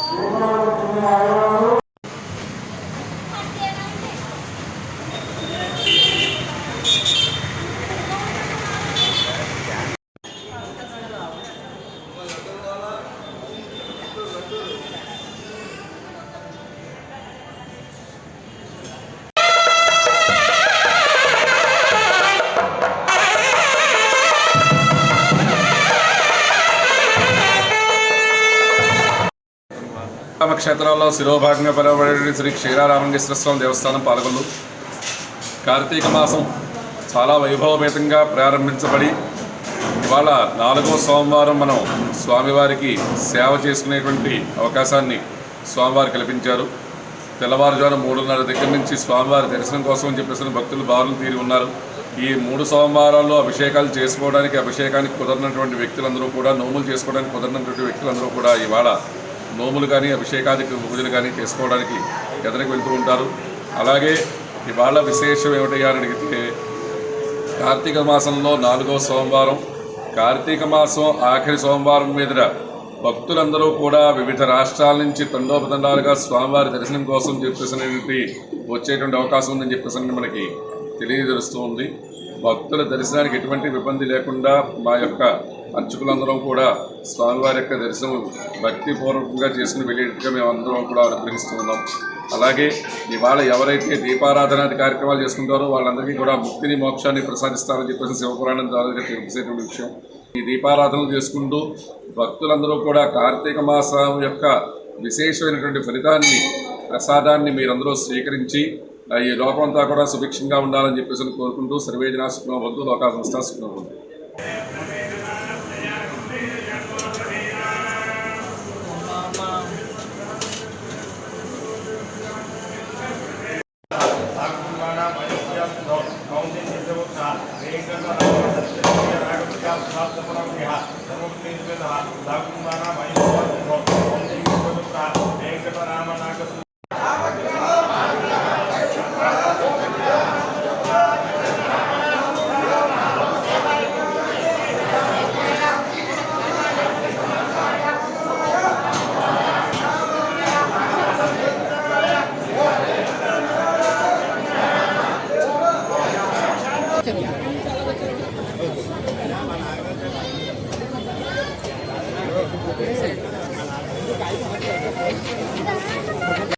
சூப்பராக క్షేత్రాల్లో శిరోభాగంగా పిలువబడే శ్రీ క్షీరారామలింగేశ్వర స్వామి దేవస్థానం పాలకొల్లు. కార్తీక మాసం చాలా వైభవపేతంగా ప్రారంభించబడి ఇవాళ నాలుగో సోమవారం మనం స్వామివారికి సేవ చేసుకునేటువంటి అవకాశాన్ని స్వామివారు కల్పించారు. తెల్లవారుజామున మూడున్నర దగ్గర నుంచి స్వామివారి దర్శనం కోసం అని చెప్పేసి భక్తులు బారులు తీరి ఉన్నారు. ఈ మూడు సోమవారాల్లో అభిషేకాలు చేసుకోవడానికి అభిషేకానికి కుదరినటువంటి వ్యక్తులందరూ కూడా నోములు చేసుకోవడానికి కుదరినటువంటి వ్యక్తులందరూ కూడా ఇవాళ నోములు కానీ అభిషేకాది పూజలు కానీ చేసుకోవడానికి ఎదరికి వెళ్తూ ఉంటారు. అలాగే ఇవాళ విశేషం ఏమిటయ్యా అని అడిగితే కార్తీక మాసంలో నాలుగో సోమవారం కార్తీక మాసం ఆఖరి సోమవారం మీదట భక్తులందరూ కూడా వివిధ రాష్ట్రాల నుంచి తండోపతండాలుగా స్వామివారి దర్శనం కోసం చెప్పేసినటువంటి వచ్చేటువంటి అవకాశం ఉందని చెప్పేసి మనకి తెలియజేస్తూ ఉంది. భక్తుల దర్శనానికి ఎటువంటి ఇబ్బంది లేకుండా మా యొక్క అర్చకులందరం కూడా స్వామివారి యొక్క దర్శనం భక్తిపూర్వకంగా చేసుకుని వెళ్ళేట్టుగా మేము అందరం కూడా అనుగ్రహిస్తున్నాం. అలాగే ఇవాళ ఎవరైతే దీపారాధనాది కార్యక్రమాలు చేసుకుంటారో వాళ్ళందరికీ కూడా ముక్తిని మోక్షాన్ని ప్రసాదిస్తారని చెప్పేసి శివపురాణం ద్వారా తెలిసేటువంటి విషయం. ఈ దీపారాధనలు చేసుకుంటూ భక్తులందరూ కూడా కార్తీక మాసం యొక్క విశేషమైనటువంటి ఫలితాన్ని ప్రసాదాన్ని మీరందరూ స్వీకరించి ఆ, ఈ లోకమంతా కూడా సుభిక్షంగా ఉండాలని చెప్పేసి కోరుకుంటూ సర్వేజన సుఖం వద్దు లోకా సంస్థ సుఖం சரியா 没事，啊，你改一下嘛。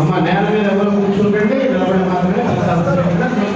అమ్మ నేల మీద ఎవరు కూర్చోకండి నిలబడి మాత్రమే ప్రసాదం